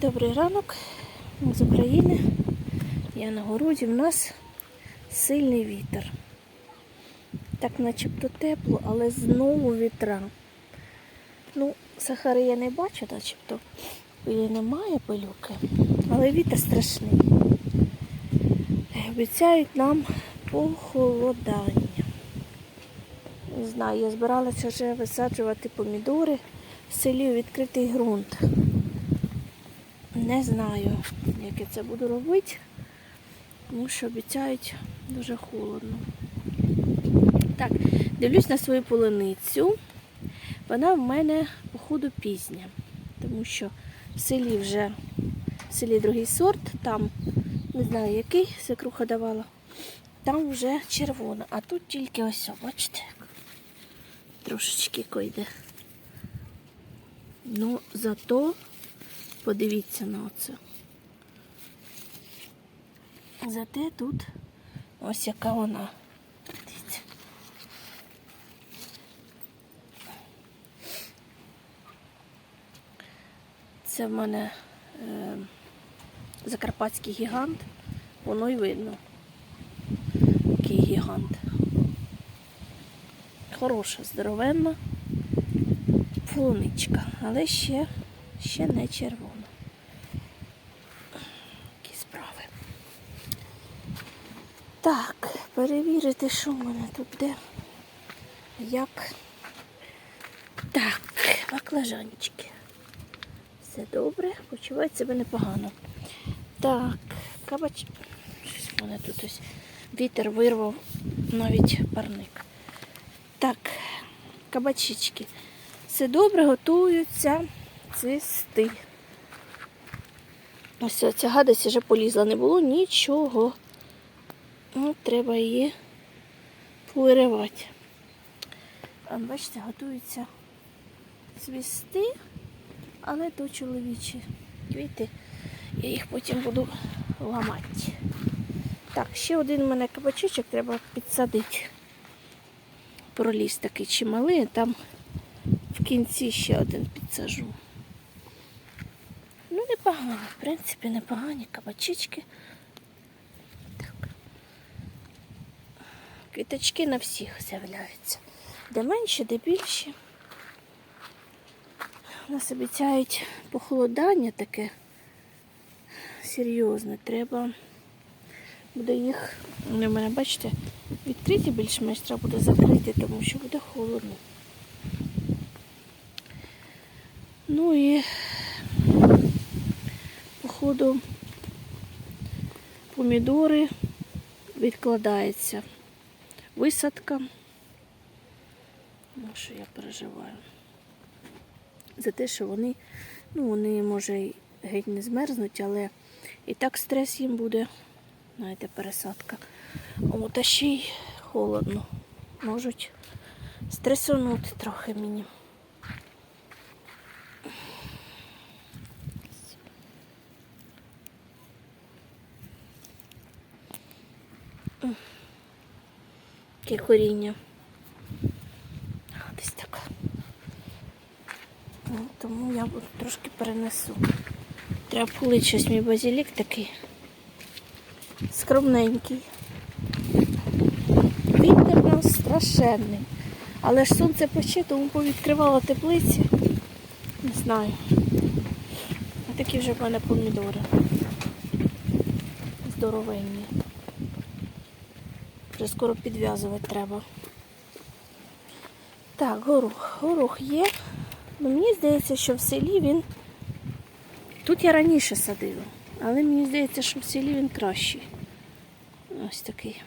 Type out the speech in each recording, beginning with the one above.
Добрий ранок з України. Я на городі. В нас сильний вітер. Так начебто тепло, але знову вітра. Ну, сахари я не бачу, начебто. Пилі немає пилюки, але вітер страшний. Обіцяють нам похолодання. Не знаю, я збиралася вже висаджувати помідори в селі у відкритий ґрунт. Не знаю, як я це буду робити, тому що обіцяють дуже холодно. Так, дивлюсь на свою полуницю. Вона в мене, походу, пізня, тому що в селі вже в селі другий сорт, там не знаю який, свекруха давала, там вже червона, а тут тільки ось, бачите, трошечки койде. Ну, зато Подивіться на оце. Зате тут ось яка вона. Дивіться. Це в мене е, закарпатський гігант, воно й видно. Який гігант. Хороша, здоровенна полуничка, але ще ще не червона. Які справи. Так, перевірити, що в мене тут де. Як. Так, баклажанчики. Все добре, почувають себе непогано. Так, кабач. Щось в мене тут ось вітер вирвав навіть парник. Так, кабачечки. Все добре, готуються цвісти. Ось ця гадость вже полізла, не було нічого. Ну, треба її повиривати. Бачите, готуються цвісти, але то чоловічі квіти. Я їх потім буду ламати. Так, ще один у мене кабачечок треба підсадити. Проліз такий чималий, там в кінці ще один підсажу. Ну, непогано, в принципі, непогані кабачечки. Квіточки на всіх з'являються. Де менші, де більші. У нас обіцяють похолодання таке серйозне. Треба буде їх, вони в мене, бачите, відкриті більш-менш треба буде закрити, тому що буде холодно. Ну і походу помідори відкладається висадка. Ну, що я переживаю. За те, що вони, ну, вони, може, й геть не змерзнуть, але і так стрес їм буде, знаєте, пересадка. От, а ще й холодно. Можуть стресонути трохи мені. Таке коріння. Десь так. Ну, тому я трошки перенесу. Треба полити щось мій базилік такий скромненький. Вітер у нас страшенний. Але ж сонце пече, тому повідкривала теплиці. Не знаю. А такі вже в мене помідори. Здоровенні. Вже скоро підв'язувати треба. Так, горох. Горох є. Ну, мені здається, що в селі він. Тут я раніше садила, але мені здається, що в селі він кращий. Ось такий.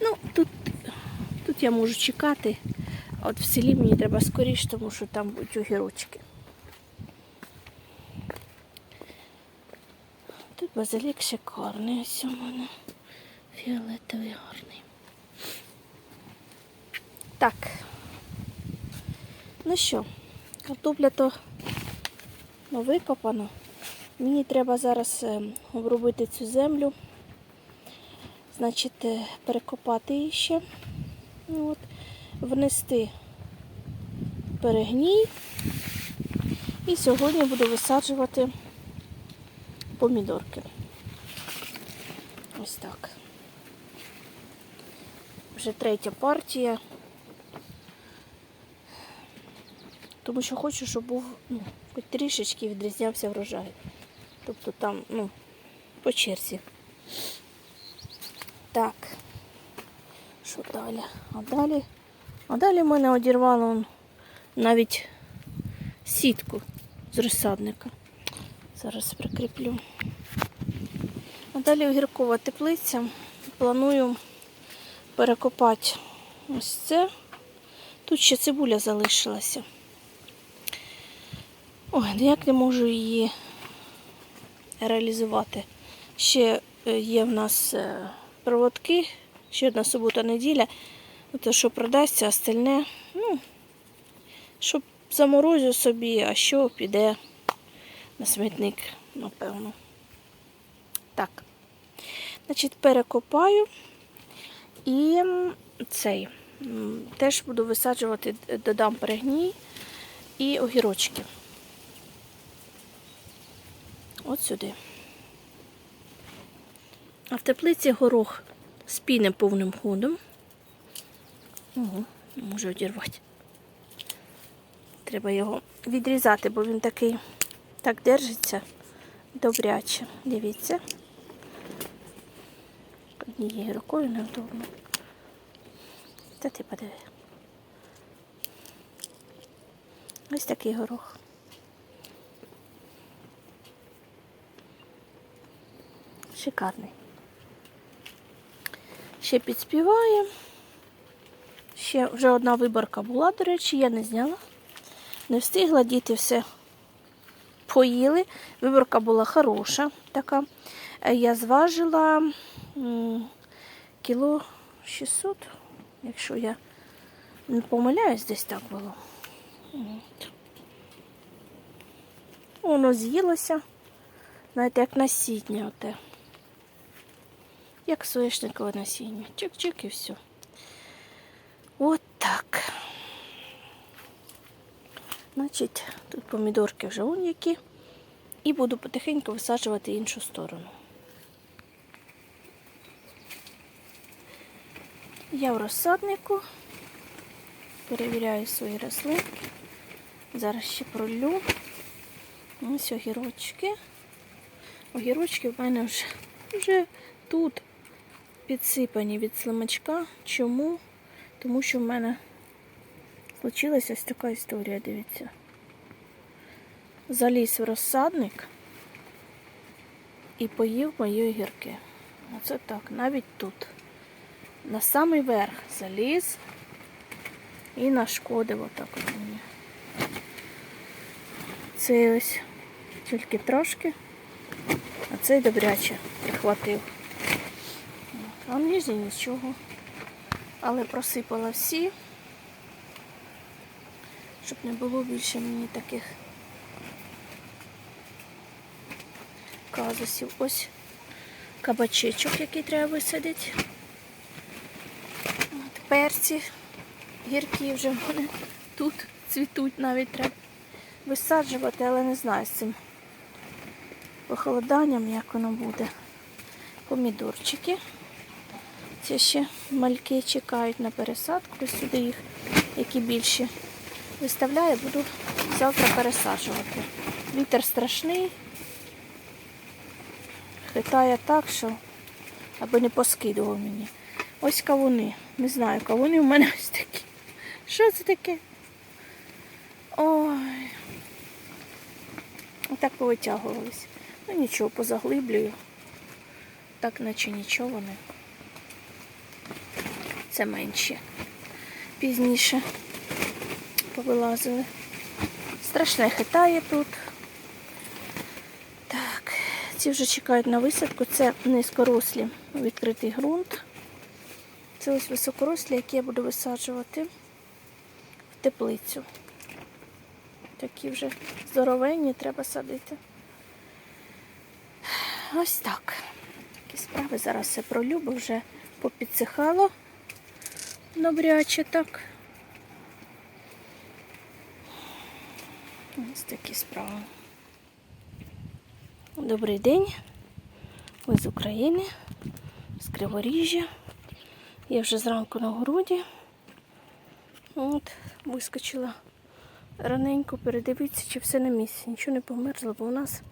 Ну, тут, тут я можу чекати, а от в селі мені треба скоріше, тому що там будуть огірочки. Базилік шикарний, ось у мене фіолетовий гарний. Так. Ну що, картопля то ну, викопано. Мені треба зараз е, обробити цю землю, значить, е, перекопати її ще, Ну, от, внести перегній І сьогодні буду висаджувати помідорки. Ось так. Вже третя партія. Тому що хочу, щоб був ну, хоч трішечки відрізнявся врожай. Тобто там, ну, по черзі. Так. Що далі? А далі? А далі мене одірвало навіть сітку з розсадника. Зараз прикріплю. А далі огіркова теплиця. Планую перекопати ось це. Тут ще цибуля залишилася. Ой, ніяк не можу її реалізувати. Ще е, є в нас е, проводки, ще одна субота-неділя. Те, що продасться, остальне, ну, щоб заморозю собі, а що піде на смітник, напевно. Так. Значить, перекопаю і цей. Теж буду висаджувати, додам перегній і огірочки. От сюди. А в теплиці горох спіне повним ходом. Ого, не можу одірвати. Треба його відрізати, бо він такий так держиться добряче. Дивіться. Однією рукою невдобно. Та ти подиви. Ось такий горох. Шикарний. Ще підспіває. Ще вже одна виборка була, до речі, я не зняла. Не встигла, діти все поїли. Виборка була хороша така. Е, Я зважила кіло 600, якщо я не помиляюсь, десь так було. Воно з'їлося, знаєте, як насіння оте. Як соєшникове насіння. Чик-чик і все. От так. Значить, тут помідорки вже он які. І буду потихеньку висаджувати іншу сторону. Я в розсаднику. Перевіряю свої рослинки. Зараз ще пролю. Ось огірочки. Огірочки в мене вже, вже тут підсипані від слимачка. Чому? Тому що в мене случилась ось така історія, дивіться. Заліз в розсадник і поїв мої огірки. Оце так, навіть тут. На самий верх заліз і нашкодив отак от мені. Цей ось тільки трошки, а цей добряче прихватив. А ніжні нічого. Але просипала всі, щоб не було більше мені таких казусів. Ось кабачечок, який треба висадити. От перці гіркі вже в мене тут цвітуть, навіть треба висаджувати, але не знаю з цим похолоданням, як воно буде. Помідорчики. Ці ще мальки чекають на пересадку. Сюди їх, які більші виставляю, буду завтра пересаджувати. Вітер страшний. Хитає так, що аби не поскидував мені. Ось кавуни. Не знаю, кавуни у мене ось такі. Що це таке? Ой. Отак повитягувались. Ну нічого, позаглиблюю. Так наче нічого не. Це менше. Пізніше повилазили. Страшне хитає тут. Так, ці вже чекають на висадку. Це низькорослі відкритий ґрунт. Це ось високорослі, які я буду висаджувати в теплицю. Такі вже здоровенні, треба садити. Ось так. Такі справи зараз все пролю, бо вже попідсихало добряче так. Ось такі справи. Добрий день. Ми з України, з Криворіжжя. Я вже зранку на городі. От, вискочила раненько передивитися, чи все на місці. Нічого не померзло, бо у нас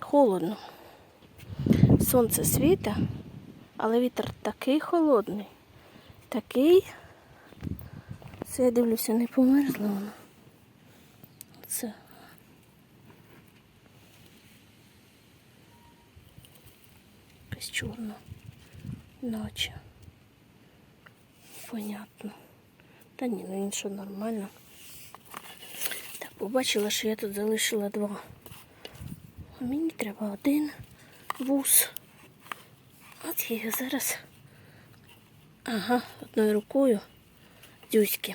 холодно. Сонце світа, але вітер такий холодний, такий. Це я дивлюся, не померзло воно. Це. Якась чорна, наче. Понятно. Та ні, ну інше нормально. Так, побачила, що я тут залишила два. А мені треба один вуз. От я його зараз. Ага, одною рукою. Дюськи.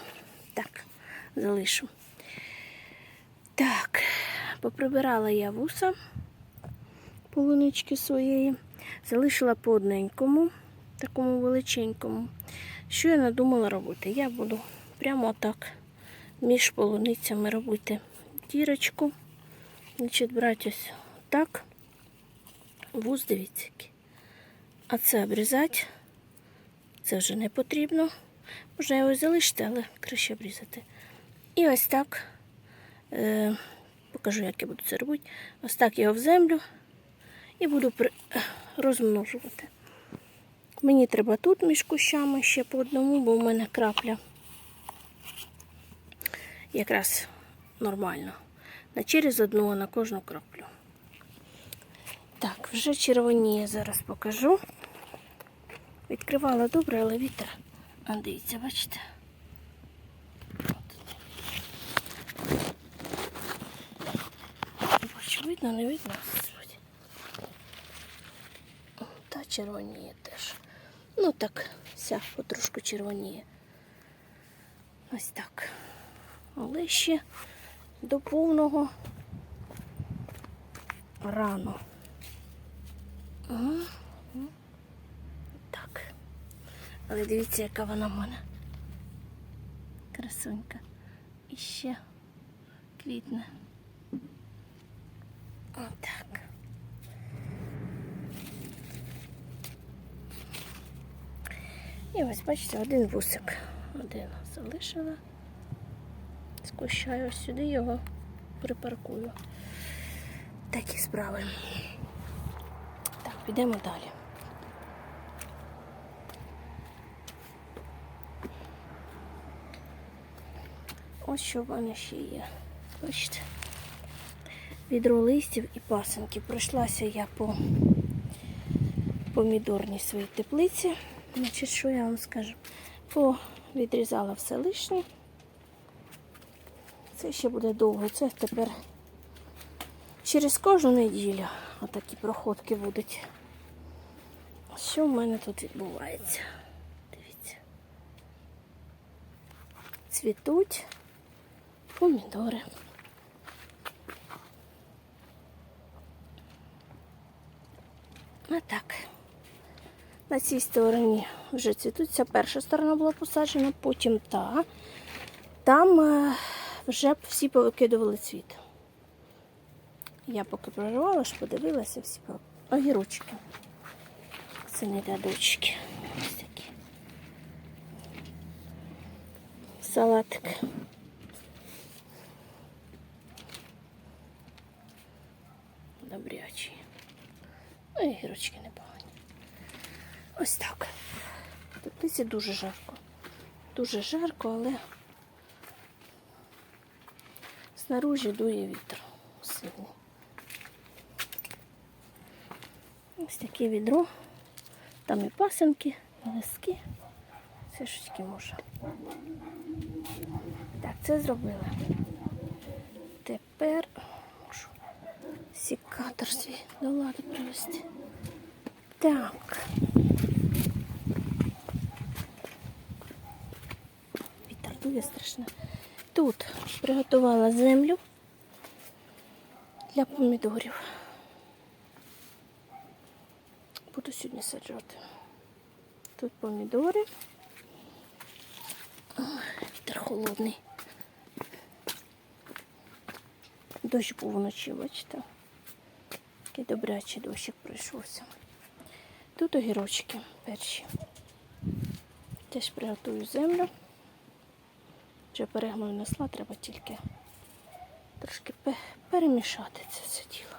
Так, залишу. Так, поприбирала я вуса полунички своєї. Залишила по одненькому, такому величенькому. Що я надумала робити? Я буду прямо так між полуницями робити дірочку. Значить, брати ось так. Вуз, дивіться. А це обрізати. Це вже не потрібно. Можна його залишити, але краще обрізати. І ось так. Е, покажу, як я буду це робити. Ось так його в землю і буду розмножувати. Мені треба тут між кущами ще по одному, бо в мене крапля якраз нормально. На через одну, на кожну краплю. Так, вже червоніє, зараз покажу. Відкривала добре, але вітер. А дивіться, бачите? Бачу, видно, не видно. Та червоніє теж. Ну так, вся потрошку червоніє. Ось так. Але ще до повного рано. Так. Але дивіться, яка вона в мене. Красунька. І ще квітне. Отак. І ось бачите, один вусик. Один залишила. Скущаю сюди його припаркую. Такі справи. Так, підемо далі. Ось що в мене ще є. Бачите? Відро листів і пасенки. Пройшлася я по помідорній своїй теплиці. Значить, що я вам скажу? Відрізала все лишнє. Це ще буде довго. Це тепер через кожну неділю отакі проходки будуть. Що в мене тут відбувається? Дивіться. Цвітуть помідори. А так. На цій стороні вже цвітуть. Ця перша сторона була посаджена, потім та. Там е, вже всі повикидували цвіт. Я поки проривала, ж подивилася всі огірочки. Це не рядочки. Ось такі. Салатик. Добрячий. Ну і огірочки непогані. Ось так. Теплиці дуже жарко. Дуже жарко, але снаружи дує вітер сильний. Ось таке відро. Там і пасенки, і лиски. Все тільки може. Так, це зробила. Тепер сікатор свій до ладу привести. Так. Вітер дує страшно. Тут приготувала землю для помідорів. Буду сьогодні саджати. Тут помідори. Вітер холодний. Дощ був вночі, бачите? Такий добрячий дощик прийшовся. Тут огірочки перші. Теж приготую землю. Вже перегною несла, треба тільки трошки перемішати це все діло.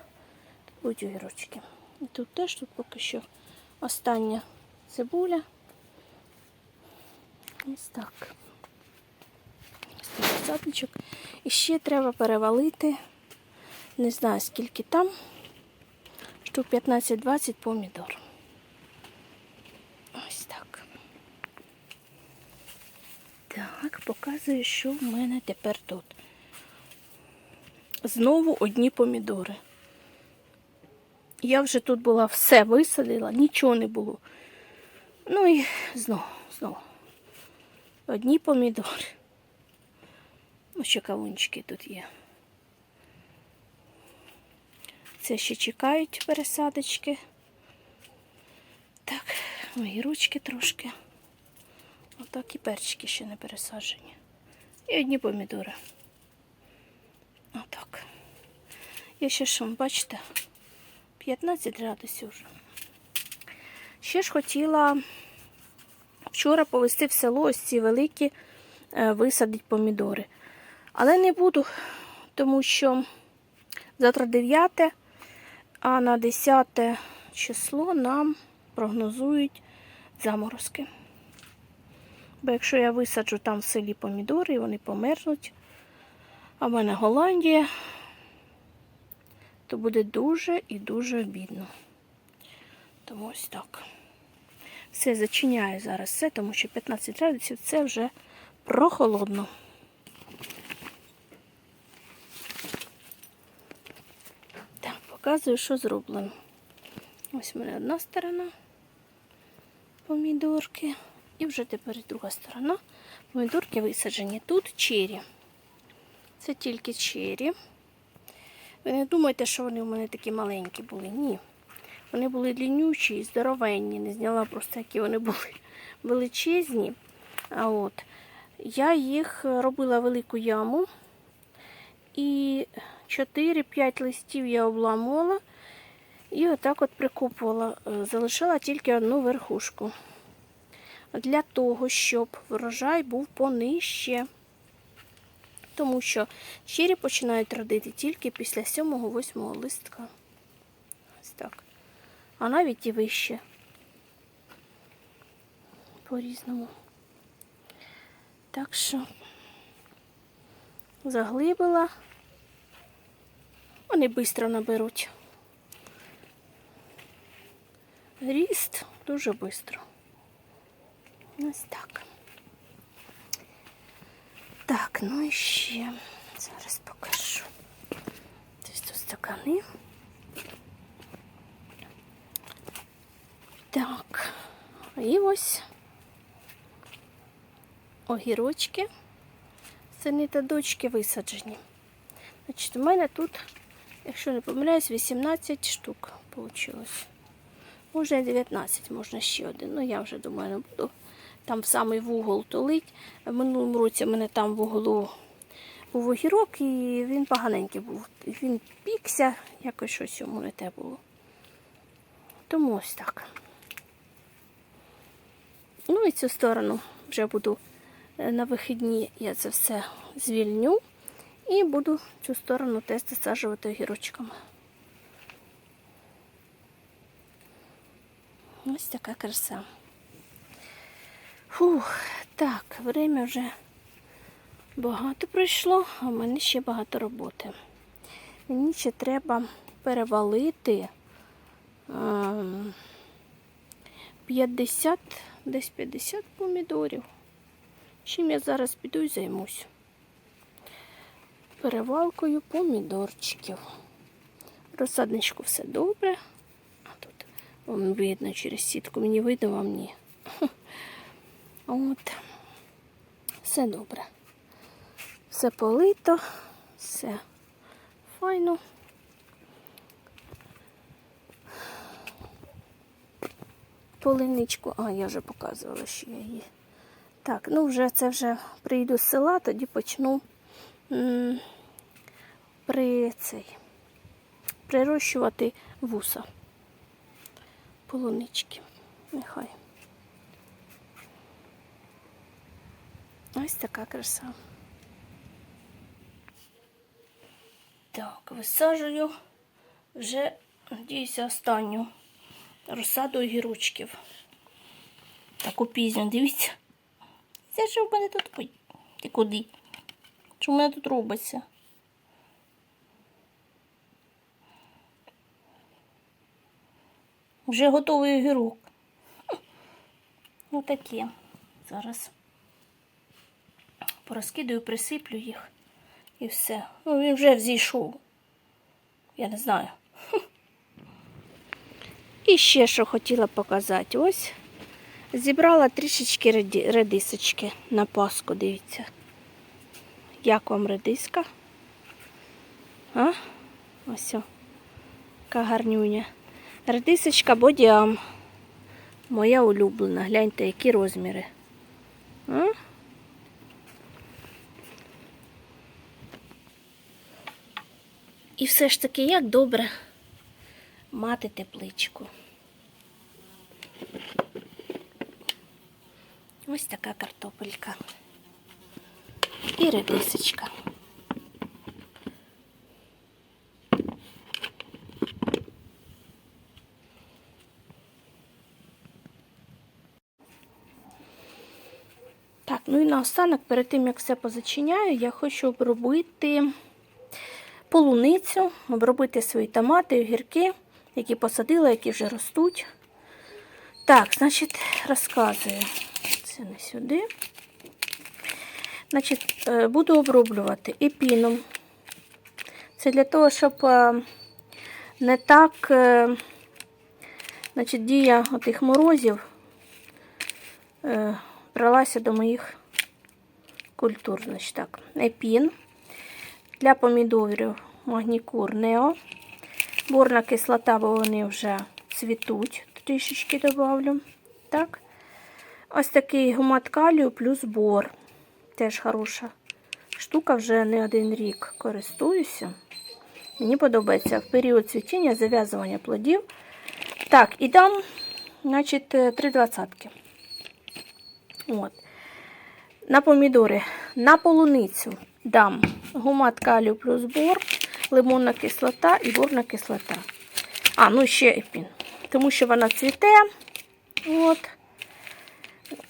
Будуть огірочки. І тут теж тут поки що остання цибуля. Ось так. Ось такий садочок. І ще треба перевалити, не знаю скільки там, штук 15-20 помідор. Ось так. Так, показую, що в мене тепер тут. Знову одні помідори. Я вже тут була все висадила, нічого не було. Ну і знову, знову. Одні помідори. Ось ще кавунчики тут є. Це ще чекають пересадочки. Так, огірочки трошки. Отак і перчики ще не пересаджені. І одні помідори. Отак. Я ще ж, бачите, 15 градусів вже. Ще ж хотіла вчора повезти в село ось ці великі е, висадити помідори. Але не буду, тому що завтра 9, а на 10 число нам прогнозують заморозки. Бо якщо я висаджу там в селі помідори, вони померзнуть, а в мене Голландія, то буде дуже і дуже бідно. Тому ось так. Все зачиняю зараз все, тому що 15 градусів це вже прохолодно. Так, показую, що зроблено. Ось в мене одна сторона помідорки. І вже тепер друга сторона. Помідорки висаджені. Тут чері. Це тільки чері. Ви не думайте, що вони у мене такі маленькі були. Ні. Вони були длиннючі і здоровенні. Не зняла просто, які вони були величезні. А от я їх робила велику яму. І 4-5 листів я обламувала. І отак от прикопувала. Е, Залишила тільки одну верхушку. Для того, щоб врожай був понижче. Тому що чері починають родити тільки після 7-8 листка. Ось так. А навіть і вище. По-різному. Так що заглибила. Вони швидко наберуть. Ріст дуже швидко. Ось так. Так, ну і ще зараз покажу. Ось тут стакани. Так, і ось огірочки. Сини та дочки висаджені. Значить, у мене тут, якщо не помиляюсь, 18 штук вийшло. Можна і 19, можна ще один. Ну, я вже думаю, не буду там в самий вугол тулить. В минулому році в мене там в углу був огірок, і він поганенький був. Він пікся, якось щось йому не те було. Тому ось так. Ну і цю сторону вже буду е, на вихідні, я це все звільню і буду цю сторону теж засаджувати огірочками. Ось така краса. Фух, так, время вже багато пройшло, а в мене ще багато роботи. Мені ще треба перевалити ем, 50, десь 50 помідорів. Чим я зараз піду і займусь. Перевалкою помідорчиків. Розсадничку все добре. А тут вон видно через сітку. Мені видно вам ні. От. Все добре. Все полито, все файно. Полиничку, а я вже показувала, що я її. Так, ну вже це вже прийду з села, тоді почну при цей, прирощувати вуса. Полунички. Нехай. Ось така краса. Так, висаджую вже, надіюся, останню розсаду огірочків. Таку пізню, дивіться. Це що в мене тут? Ой, ти куди? Що в мене тут робиться? Вже готовий огірок. Хм. Отаке. Зараз порозкидаю, присиплю їх і все. Ну, він вже взійшов. Я не знаю. І ще що хотіла показати. Ось зібрала трішечки реди- редисочки на паску, дивіться. Як вам редиска? А? Ось. о, Яка гарнюня. Редисочка бодіам. Моя улюблена. Гляньте, які розміри. А? І все ж таки, як добре мати тепличку. Ось така картопелька. І редисочка. Так, ну і наостанок, перед тим як все позачиняю, я хочу обробити полуницю, обробити свої томати, огірки, які посадила, які вже ростуть. Так, значить, розказую. Це не сюди. Значить, е, буду оброблювати епіном. Це для того, щоб е, не так е, значить, дія отих морозів бралася до моїх культур. Значить, так, епін. Для помідорів магнікур нео. Борна кислота, бо вони вже цвітуть. Трішечки добавлю. Так. Ось такий гумат калію плюс бор. Теж хороша штука, вже не один рік користуюся. Мені подобається в період цвітіння, зав'язування плодів. Так, і дам, значить, три двадцятки. От. На помідори, на полуницю дам гумат калію плюс бор, лимонна кислота і борна кислота. А, ну ще епін. Тому що вона цвіте. От.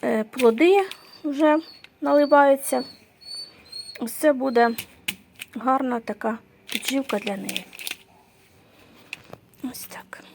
Е, Плоди вже наливаються. Ось це буде гарна така підживка для неї. Ось так.